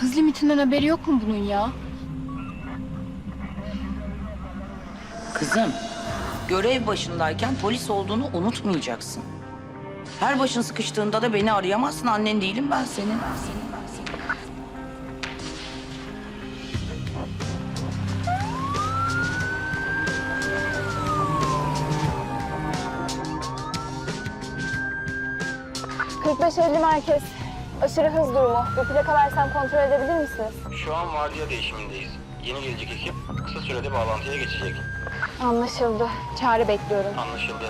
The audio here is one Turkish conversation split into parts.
Hız limitinden haberi yok mu bunun ya? Kızım, görev başındayken polis olduğunu unutmayacaksın. Her başın sıkıştığında da beni arayamazsın. Annen değilim ben senin. Ben senin, ben senin. ...45-50 merkez. Aşırı hız durumu. Bir plaka versem kontrol edebilir misiniz? Şu an vardiya değişimindeyiz. Yeni gelecek ekip kısa sürede bağlantıya geçecek. Anlaşıldı. Çağrı bekliyorum. Anlaşıldı.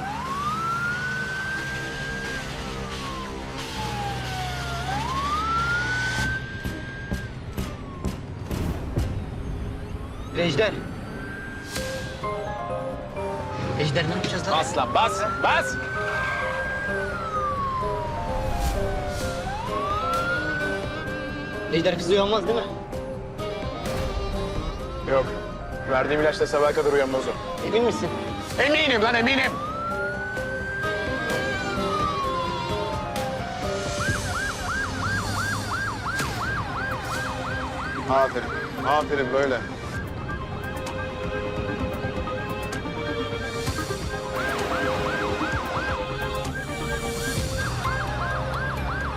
Ejder. Ejder ne yapacağız lan? Bas lan bas, bas. Ejder kızı uyanmaz değil mi? Yok. Verdiğim ilaçla sabaha kadar uyanmaz o. Emin misin? Eminim lan eminim. Aferin. Aferin böyle.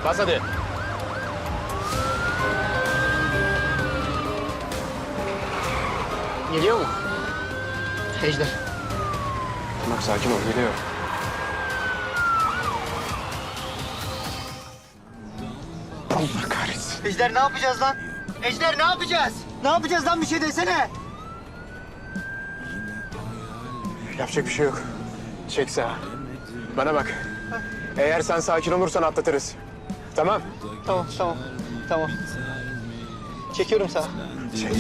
Bas hadi. Geliyor mu? Ejder. Bak sakin ol geliyor. Allah kahretsin. Ejder ne yapacağız lan? Ejder ne yapacağız? Ne yapacağız lan bir şey desene. Yapacak bir şey yok. Çek sağa. Bana bak. Eğer sen sakin olursan atlatırız. Tamam. Tamam tamam. Tamam. Çekiyorum sağa. Çek.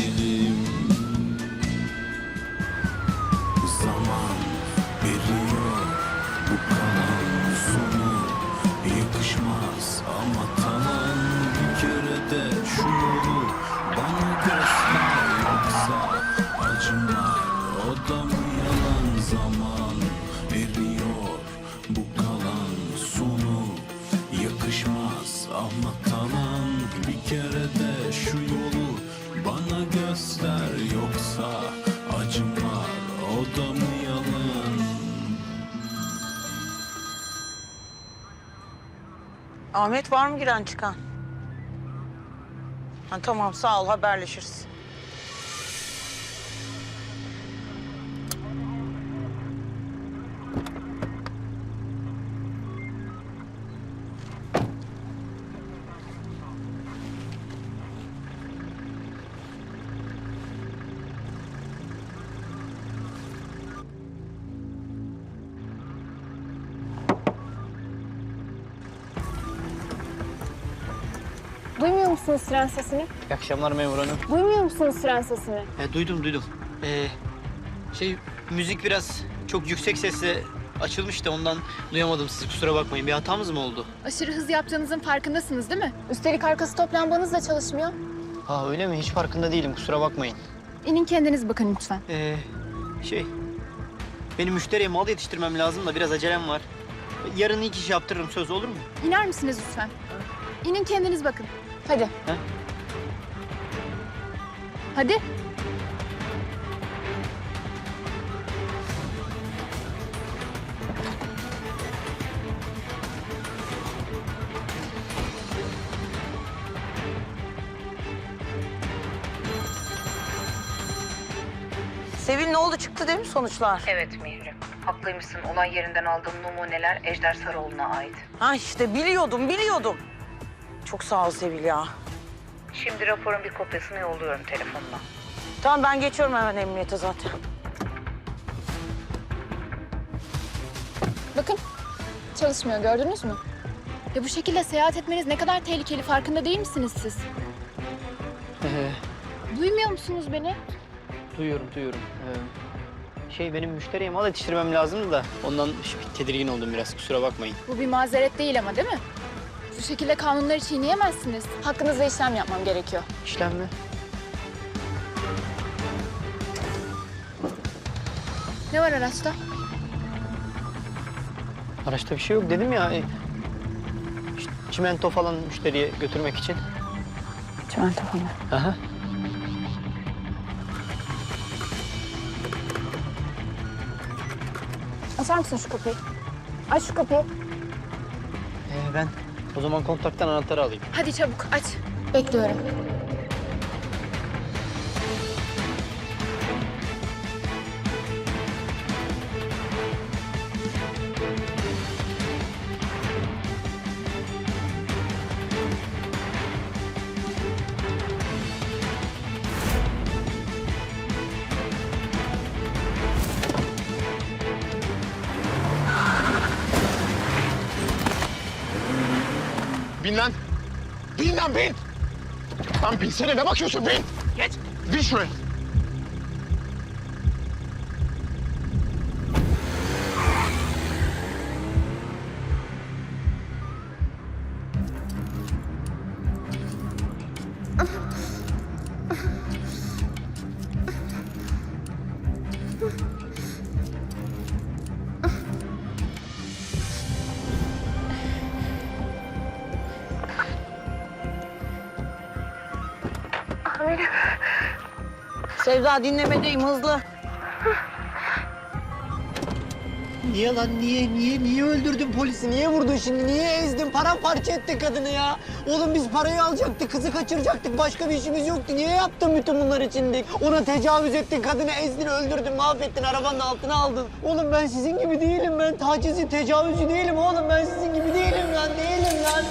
O da mı yalan zaman eriyor bu kalan sonu yakışmaz ama tamam bir kere de şu yolu bana göster yoksa acım var o da mı yalan Ahmet var mı giren çıkan? Ha, tamam sağ ol haberleşiriz. Duymuyor musunuz tren sesini? İyi akşamlar memur hanım. Duymuyor musunuz tren sesini? E, duydum duydum. Ee, şey müzik biraz çok yüksek sesle açılmış da ondan duyamadım sizi kusura bakmayın. Bir hatamız mı oldu? Aşırı hız yaptığınızın farkındasınız değil mi? Üstelik arka stop lambanız da çalışmıyor. Ha öyle mi? Hiç farkında değilim kusura bakmayın. İnin kendiniz bakın lütfen. Ee, şey benim müşteriye mal yetiştirmem lazım da biraz acelem var. Yarın ilk iş yaptırırım söz olur mu? İner misiniz lütfen? İnin kendiniz bakın. Hadi. Hadi. Sevil ne oldu çıktı değil mi sonuçlar? Evet Mihrim. Haklıymışsın. Olay yerinden aldığım numuneler Ejder Sarıoğlu'na ait. Ha işte biliyordum biliyordum. Çok sağ ol Sevil ya. Şimdi raporun bir kopyasını yolluyorum telefonuna. Tamam ben geçiyorum hemen emniyete zaten. Bakın. Çalışmıyor gördünüz mü? Ya bu şekilde seyahat etmeniz ne kadar tehlikeli farkında değil misiniz siz? Ee, Duymuyor musunuz beni? duyuyorum duyuyorum. Ee, şey benim müşteriye mal yetiştirmem lazımdı da ondan tedirgin oldum biraz kusura bakmayın. Bu bir mazeret değil ama değil mi? Bu şekilde kanunları çiğneyemezsiniz. Hakkınızda işlem yapmam gerekiyor. İşlem mi? Ne var araçta? Araçta bir şey yok dedim ya. e, işte çimento falan müşteriye götürmek için. Çimentofonda. Aha. Açar mısın şu kapıyı? Aç şu kapıyı. Ee, ben o zaman kontaktan anahtarı alayım. Hadi çabuk aç. Bekliyorum. Bin lan. Bin lan bin. Lan binsene ne bakıyorsun bin. Geç. Bin şuraya. Sevda dinlemedeyim hızlı. Niye lan niye niye niye öldürdün polisi? Niye vurdun şimdi? Niye ezdin? Paramparça ettin kadını ya. Oğlum biz parayı alacaktık kızı kaçıracaktık başka bir işimiz yoktu. Niye yaptın bütün bunları şimdi? Ona tecavüz ettin kadını ezdin öldürdün mahvettin arabanın altına aldın. Oğlum ben sizin gibi değilim ben tacizi tecavüzcü değilim oğlum. Ben sizin gibi değilim lan değilim lan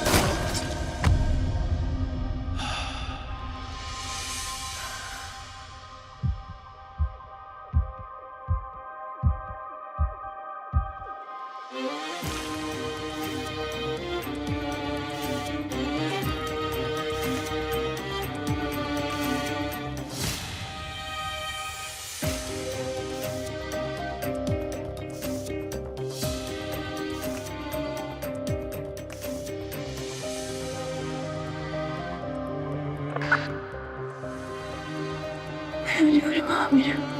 Ölüyorum amirim.